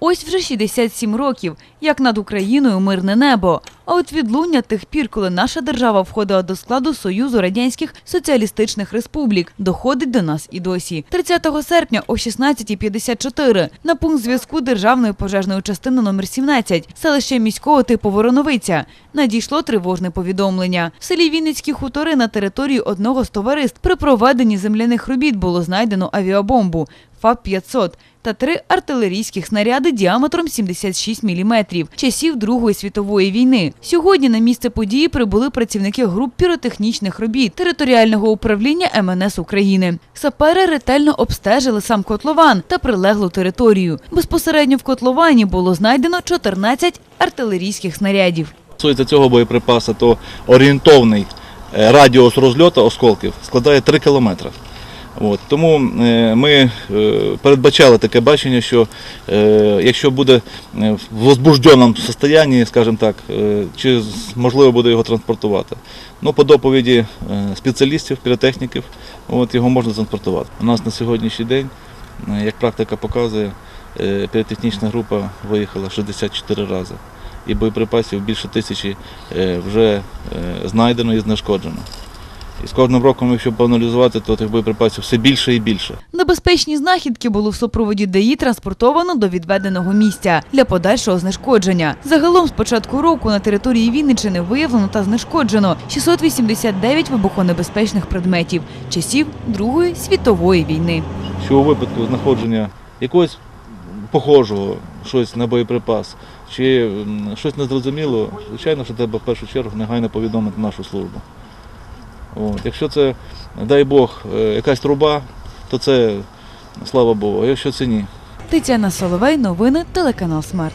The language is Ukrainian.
Ось вже 67 років, як над Україною мирне небо. А от відлуння тих пір, коли наша держава входила до складу Союзу Радянських Соціалістичних Республік, доходить до нас і досі. 30 серпня о 16.54 на пункт зв'язку Державної пожежної частини номер 17 селище міського типу Вороновиця надійшло тривожне повідомлення. В селі Вінницькі хутори на території одного з товариств при проведенні земляних робіт було знайдено авіабомбу ФАП-500 та три артилерійських снаряди діаметром 76 мм часів Другої світової війни. Сьогодні на місце події прибули працівники груп піротехнічних робіт територіального управління МНС України. Сапери ретельно обстежили сам котлован та прилеглу територію. Безпосередньо в котловані було знайдено 14 артилерійських снарядів. Стосується цього боєприпасу, то орієнтовний е, радіус розльоту осколків складає 3 кілометри. От, тому е, ми е, передбачали таке бачення, що е, якщо буде в возбужденому стані, скажімо так, чи можливо буде його транспортувати. Ну, по доповіді спеціалістів, піротехніків, от, його можна транспортувати. У нас на сьогоднішній день, як практика показує, піротехнічна група виїхала 64 рази. І боєприпасів більше тисячі вже знайдено і знешкоджено. І з кожним роком, якщо поаналізувати, то тих боєприпасів все більше і більше. Небезпечні знахідки було в супроводі ДАІ транспортовано до відведеного місця для подальшого знешкодження. Загалом з початку року на території Вінниччини виявлено та знешкоджено 689 вибухонебезпечних предметів часів Другої світової війни. Що у випадку знаходження якогось похожого щось на боєприпас чи щось незрозуміло, звичайно, що треба в першу чергу негайно повідомити нашу службу. От. Якщо це, дай Бог, е, якась труба, то це слава Богу, а якщо це ні. Тетяна Соловей, новини, телеканал Смарт.